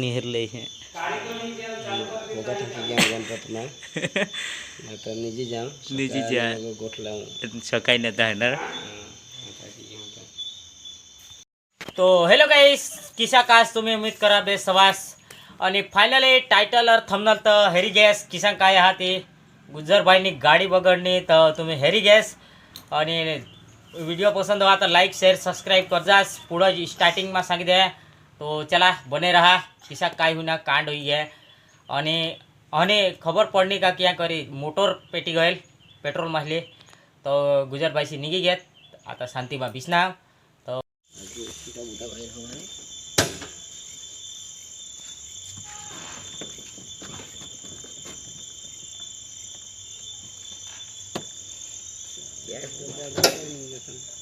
निहर लई हे काही न कास तुम्ही उमेद करा दे सवास. आणि फायनली टायटल अर् थमणार तर हेरी गॅस किसान काय आहात ही गुज्जरभाईंनी गाडी वगडनी तर तुम्ही हेरी गॅस आणि व्हिडिओ पसंत व्हा तर लाईक शेअर सबस्क्राईब करजास. पुढं स्टार्टिंग मा सांगते તો ચલા, બને રહા. કિસ્સા કાંઈ હુના કાંડ હોઈ ગયા. અને અને ખબર પડની કા ક્યાં કરી? મોટર પેટી ગયેલ, પેટ્રોલ માસલે તો ગુજરાતભાઈથી નીકળી ગયા. आता શાંતિમાં બીસના તો આજે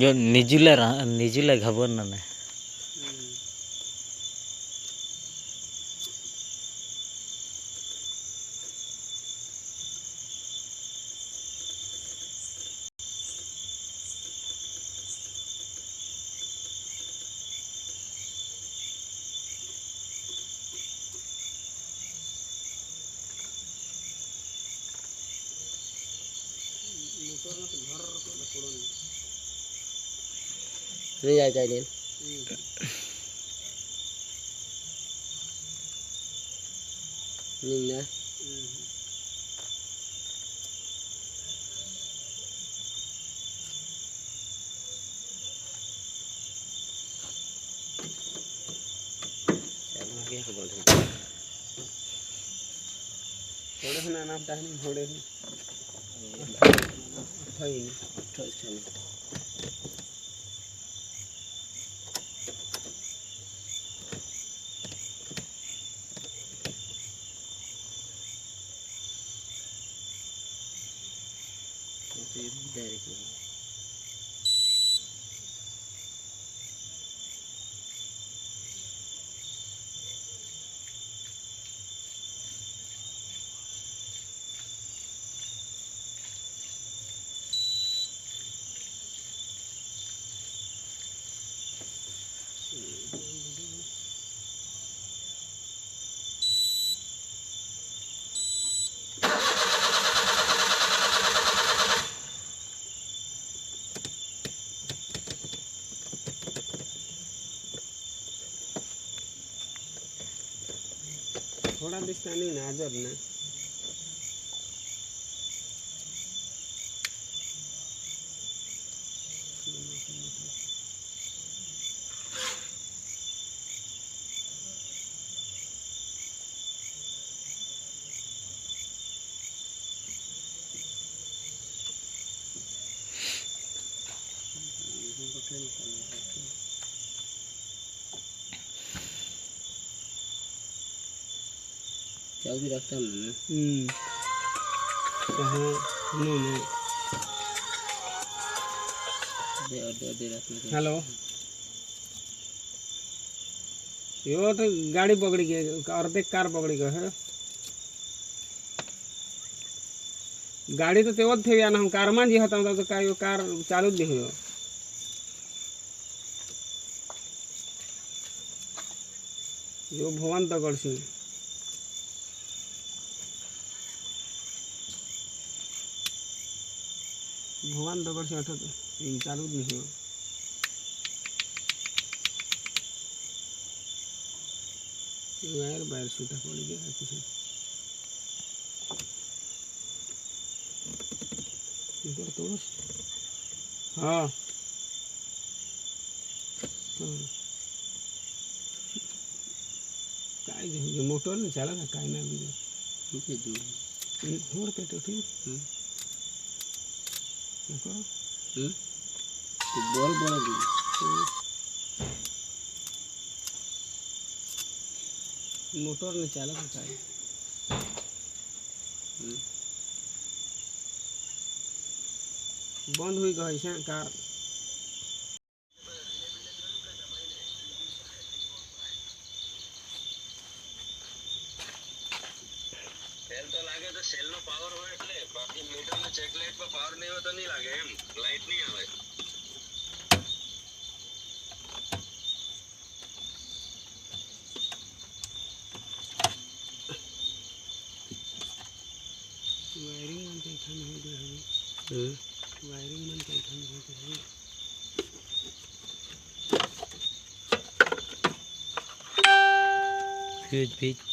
जो निजुला रहा निजुला घबरना नहीं Đi dài chạy đến. Nhìn nữa. थोड़े से ना नाम टाइम थोड़े से નહીં थोड़ा दिसता नहीं ना ना। रखता हूँ ना हम्म। कहाँ? और हेलो। यो तो गाड़ी पकड़ी गई अर्धे कार पकड़ी गई है? गाड़ी तो तेवत थे ना हम कार मान जी हता तो का यो कार चालू नहीं हुई यो? भवन तगड़ सिंह भगवान दगड़ से ये चालू नहीं हो वायर वायर छूटा पड़ गया कुछ इधर तोड़ हाँ काय मोटर ने चला ना काय ना भी होर पेटो বল বল मोटर ने चालक है बंद हुई गई है कार સેલનો પાવર હોય એટલે બાકી મીટરનો ચેક લાઇટમાં પાવર નહીં હોય તો નહીં લાગે એમ લાઇટ નહીં આવે વાયરિંગ માં કઈ ખામી હોય તો હવે વાયરિંગ માં કઈ ખામી હોય તો હવે good bitch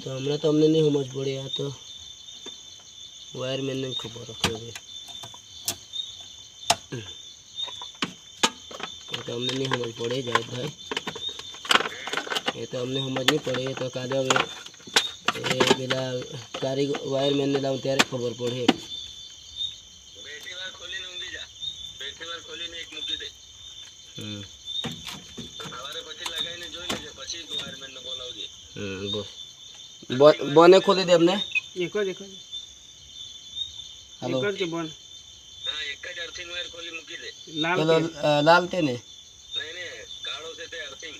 હમણાં તો અમને નહીં સમજ પડી આ તો વાયરમેનને જ ખબર રખે છે એ તો અમને નહીં સમજ પડે જાવેદભાઈ એ તો અમને સમજ નહીં પડે એ તો કાદવ એ પેલા કારી વાયરમેનને લાવું ત્યારે ખબર પડે બેટરી વાર ખોલીને ઊંઘી જા બેટરી વાર ખોલીને એક મૂકી દે હમ સવારે પછી લગાવીને જોઈ લેજે પછી તું વાયરમેનને બોલાવજે હમ બસ बने खोल दे हमने। एकर देखो हेलो। एकर के बन। हाँ अर्थिंग वायर खोली मुकी दे। लाल हेलो लाल ते ने। नहीं नहीं काळो से ते अर्थिंग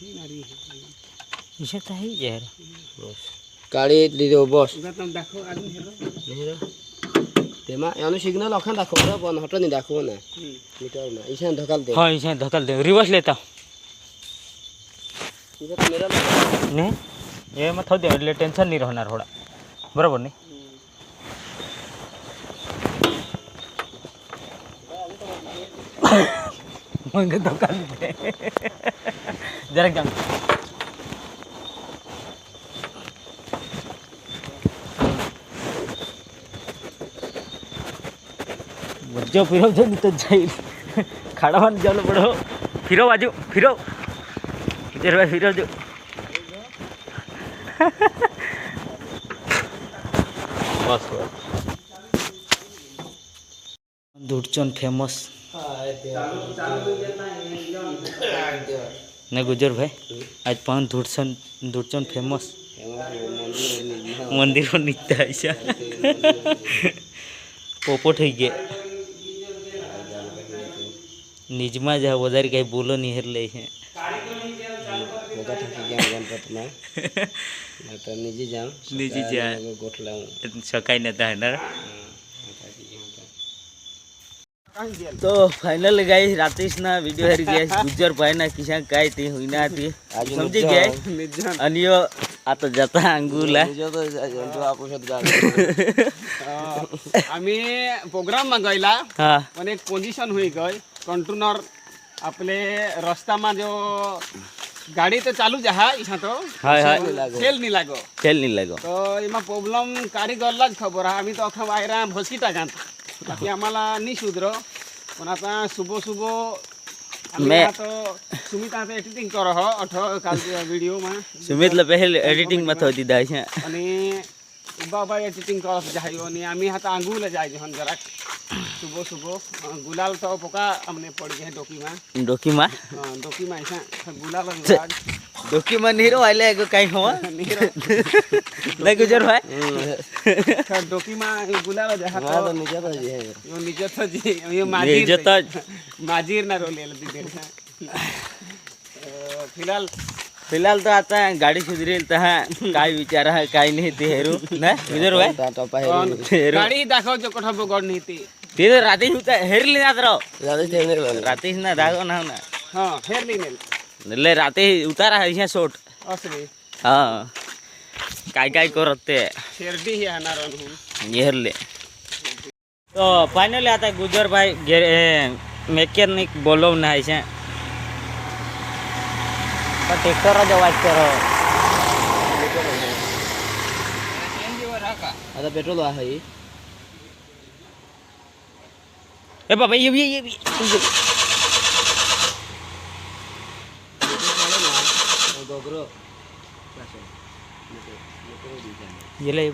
ही तो नारी हम्म। इसे ताही यार बस। बस आदमी हेलो हेलो નહીં એમાં થઈ જાય એટલે ટેન્શન નહીં રહેનાર થોડા બરાબર નહીં? મંગે તો કાઢી જરાક જામ મજો ફીરો છે ને તો જઈ ખાડામાં જવાનું પડો ફીરો બાજુ, ફીરો. વિજયભાઈ ફિરો જો બસ બસ દૂધચોન ફેમસ ને ગુજરભાઈ આજ પણ દૂધચોન દૂધચોન ફેમસ મંદિરો નીચતા છે પોપો થઈ ગયા નિજમાં જ આ વધારે કાંઈ બોલો નહીં એટલે છે બધા થાકી ગયા ગણપતમાં તો નીચે જાઉં નીચે જાય. ગોઠલાવું શકાય નતા હેનાર. તો ફાઇનલ ગાઈસ રાતેશના વિડિયો હરી ગયા ગુજર ભાઈના કિસાન કાઈ તે હોઈ ના હતી સમજી ગયા? અનિયો આ તો જતા અંગુલા. અમે પ્રોગ્રામમાં ગયેલા. હા. અને એક પોઝિશન હોઈ ગઈ. કંટ્રોનર આપણે રસ્તામાં જો ગાડી તો ચાલુ જ હા ઈસા તો હાય હાય તેલ ની લાગો તેલ ની લાગો તો એમાં પ્રોબ્લેમ કારીગર લાજ ખબર હા અમે તો અખા વાયરા ભસકીટા ગાંત બાકી અમાલા ની સુધરો પણ આ શુભ શુભ મે તો સુમિત આ એડિટિંગ કરો હો અઠો કાલ વિડિયો માં સુમિત લે પહેલ એડિટિંગ માં થતી દાય છે અને બાબા એડિટિંગ કરો જાયો ને અમે હાથ આંગુલે જાય જહન જરાક सुबह हाँ, सुबह गुलाल तो हमने पड़ गए हाँ ऐसा हाँ, गुलाल आले को हो। हाँ, गुजर भाई? गुलाल जहाँ तो निजत जी है। यो निजत जी यो माजीर निजत माजीर ना ले दे फ़िलहाल फ़िलहाल तो आता है गाड़ी सुधरी तो है काई विचारा है काई नहीं थी हेरू ना गुजर भाई? तो गाड़ी देखो जो कोठा नहीं थी। ती તે તો રાતે સુતા હેરલી ના તરો જાદે તેમને બોલે રાતે ના ધાગો ના ના हा हेरली नेल એટલે રાતે ઉતારા છે શોટ असली હા કાંઈ કાંઈ કરત તે शेरडी ही आणणार म्हणून હેરલે તો ફાઇનલી आता ગુજરભાઈ ઘેર મેકેનિક બોલવના છે પણ ટ્રેક્ટર જ અવાજ કરો आता petrol Eh papa, iya iya iya. Iya lah.